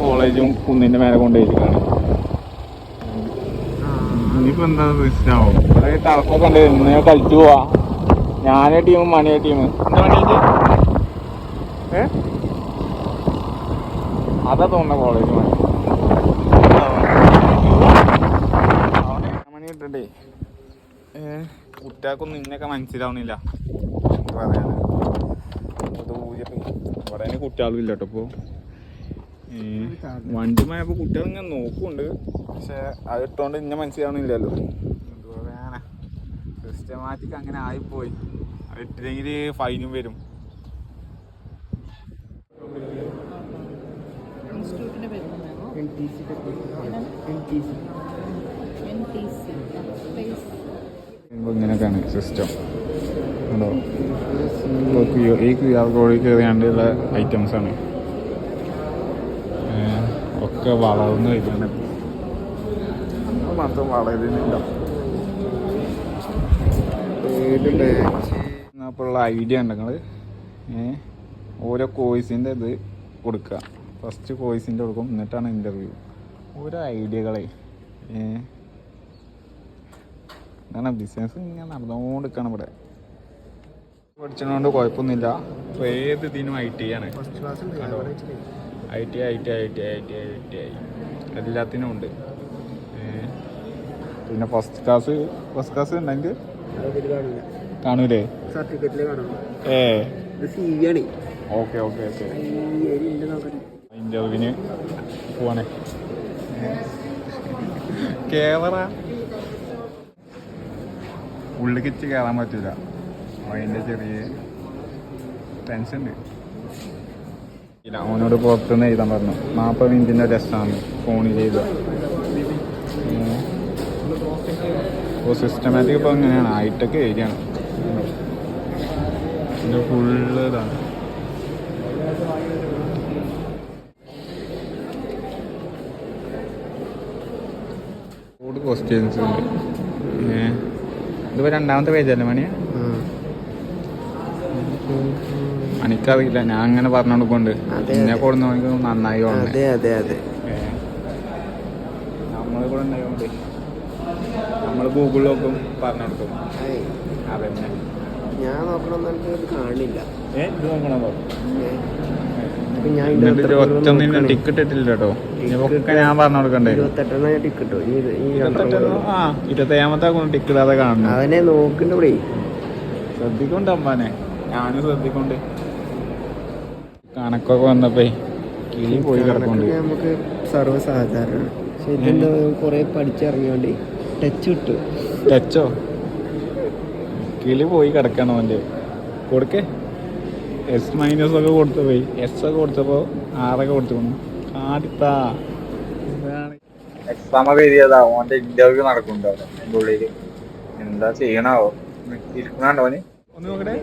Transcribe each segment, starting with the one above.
കോളേജും കുന്നിന്റെ മേലെ കൊണ്ടുപോയിരിക്കുകയാണ്. ഇനിയിപ്പോ എന്താ പ്രശ്നമാവും കുറേ ഉണ്ട് ഇന്ന് കളിച്ചു പോവാ. ഞാനേ ടീം മണിയ ടീം എന്താ ഏ? അതാ തോന്നുന്ന കോളേജ് മണി. മണി കിട്ടണ്ടേ? ഏ? കുട്ടികൾക്കൊന്നും ഇന്നൊക്കെ ഊരിയപ്പോ ഇവിടെ കുട്ടികളും ഇല്ല കേട്ടോ ഇപ്പോൾ വണ്ടി പോയപ്പോ കുട്ടികൾ ഇങ്ങനെ നോക്കുന്നുണ്ട്. പക്ഷെ അത് ഇട്ടോണ്ട് ഇന്നെ മനസ്സിലാവണില്ലല്ലോ എന്ത് പറയാനാ? സിസ്റ്റമാറ്റിക് അങ്ങനെ ആയിപ്പോയി. അത് ഇട്ടില്ലെങ്കിൽ ഫൈനും വരും. ഇൻസ്റ്റിറ്റ്യൂട്ടിന്റെ പേരുണ്ടായിരുന്നോ എൻ ടി സി ഇപ്പൊ ഇങ്ങനെയൊക്കെയാണ് സിസ്റ്റം ഉണ്ടോ ഇപ്പോൾ ക്യു- ഈ ക്യു ആർ കോഡിൽ കയറിയാണ്ടുള്ള ഐറ്റംസാണ് ഒക്കെ വളർന്നു വരികയാണ് മാത്രം വളരുന്നില്ല. അപ്പോഴുള്ള ഐഡിയ ഉണ്ട് നിങ്ങൾ ഓരോ കോഴ്സിന്റെ ഇത് കൊടുക്കുക ഫസ്റ്റ് കോഴ്സിന്റെ കൊടുക്കും എന്നിട്ടാണ് ഇന്റർവ്യൂ ഓരോ ഐഡിയകളെ ഇതാണ് ബിസിനസ് ഇങ്ങനെ നടന്നുകൊണ്ടിരിക്കണം ഇവിടെ. പഠിച്ചതുകൊണ്ട് കുഴപ്പമൊന്നുമില്ല ഏത് ഇതിനും ഐ ടി ആണ്. I T I T I T I T I T I എല്ലാത്തിനും ഉണ്ട്. പിന്നെ ഫസ്റ്റ് ക്ലാസ് ഫസ്റ്റ് ക്ലാസ് ഉണ്ടെങ്കിൽ കാണൂലേ? ഏ? Okay okay okay. ഇന്റർവ്യൂവിന് പോവാണേ. കേവറ ഉള്ളിക്കിച്ച് കയറാൻ പറ്റൂല. അതിന്റെ ചെറിയ ടെൻഷൻ ഉണ്ട്. അവനോട് പുറത്തുനിന്ന് എഴുതാൻ പറഞ്ഞു. നാൽപ്പത് മിനിറ്റിന്റെ ടെസ്റ്റാണ് ഫോണിൽ ചെയ്ത ഇപ്പോൾ സിസ്റ്റമാറ്റിക് ഇപ്പോൾ എങ്ങനെയാണ് ഹൈടെക് ഏരിയയാണ്. ഇത് ഫുള്ള് ഇതാണ്. ക്വസ്റ്റ്യൻസ് ഉണ്ട് ഏ, ഇതിപ്പോ രണ്ടാമത്തെ പേജല്ലേ മണിയാ മണിക്കറിയില്ല ഞാൻ അങ്ങനെ പറഞ്ഞു കൊടുക്കൊണ്ട് എന്നെ അതെ. കൊടുന്ന മണിക്ക് നന്നായി അതെ അതെ അതെ. നമ്മൾ കൂടെ ഉണ്ടായതുകൊണ്ട് നമ്മൾ ഗൂഗിളിൽ നോക്കും പറഞ്ഞു കൊടുക്കും ഞാൻ നോക്കണമെന്ന് കാണില്ല. ഏ ഇത് നോക്കണോ? അപ്പൊ ഞാൻ. ടിക്കറ്റ് ഇട്ടില്ല കേട്ടോ ഞാൻ പറഞ്ഞു കൊടുക്കണ്ടേ ഇരുപത്തെട്ടെണ്ണം ഞാൻ ടിക്കറ്റ് ഇരുപത്തേഴാമത്തെ ടിക്കറ്റ് ഇടാതെ അവനെ നോക്കണ്ട ഇവിടെ ശ്രദ്ധിക്കൊണ്ട് അമ്മാനെ. ഞാനും ശ്രദ്ധിക്കൊണ്ട്. കണക്കൊക്കെ വന്നപ്പോ കിളി പോയി കിടക്കൊണ്ട്. നമുക്ക് സർവസാധാരണ. പക്ഷെ ഇതെന്താ കുറെ പഠിച്ചിറങ്ങിയോണ്ട് ടച്ച് കിട്ടും ടച്ചോ കിളി പോയി കിടക്കണം അവന്റെ. കൊടുക്കേ. എസ് മൈനസ് ഒക്കെ കൊടുത്തു പോയി. എസ് ഒക്കെ കൊടുത്തപ്പോ ആറൊക്കെ കൊടുത്തു ആദ്യത്താ എക്സാം ഒക്കെ എഴുതിയതാ. ഓന്റെ ഇന്റർവ്യൂ നടക്കുന്നുണ്ടോ ഉള്ളിൽ. എന്താ ചെയ്യണാവോ ഇരിക്കണോ ഓന് ഒന്ന് നോക്കട്ടെ.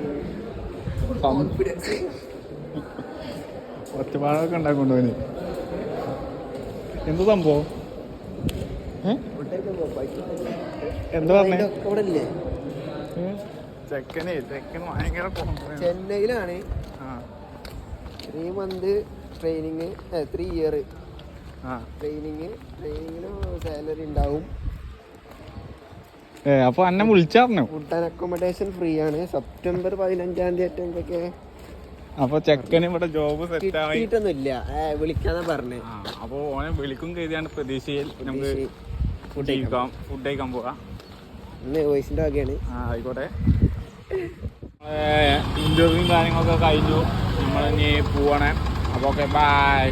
ഒറ്റപ്പാടൊക്കെ ഉണ്ടാക്കുന്നുണ്ടോ എന്ത് സംഭവം? എന്താ പറഞ്ഞേ? ചെക്കനെ ചെക്കൻ ഭയങ്കര confidence. ചെന്നൈയിലാണ്. Three month training three year training ട്രെയിനിങ്ങിന് സാലറി ഉണ്ടാവും. അപ്പൊ അന്നെ വിളിച്ചറിഞ്ഞു ഫുഡ് ആൻഡ് അക്കോമഡേഷൻ ഫ്രീ ആണ്. സെപ്റ്റംബർ പതിനഞ്ചാം തീയതി അറ്റൊക്കെ അപ്പൊ ചെക്കന് ഇവിടെ ജോബ് സെറ്റ് വിളിക്കാന്നാ പറഞ്ഞേ. അപ്പൊ ഓനെ വിളിക്കും കരുതിയാണ് പ്രതീക്ഷയിൽ നമുക്ക് ഫുഡ് കഴിക്കാം ഫുഡ് കഴിക്കാൻ പോവാം. ഇന്ന് വോയിസിന്റെ വകയാണ്. ആയിക്കോട്ടെ. ഇന്റർവ്യൂവും കാര്യങ്ങളൊക്കെ കഴിഞ്ഞു. നമ്മൾ ഇനി പോവാണേ. അപ്പൊ ഓക്കെ ബൈ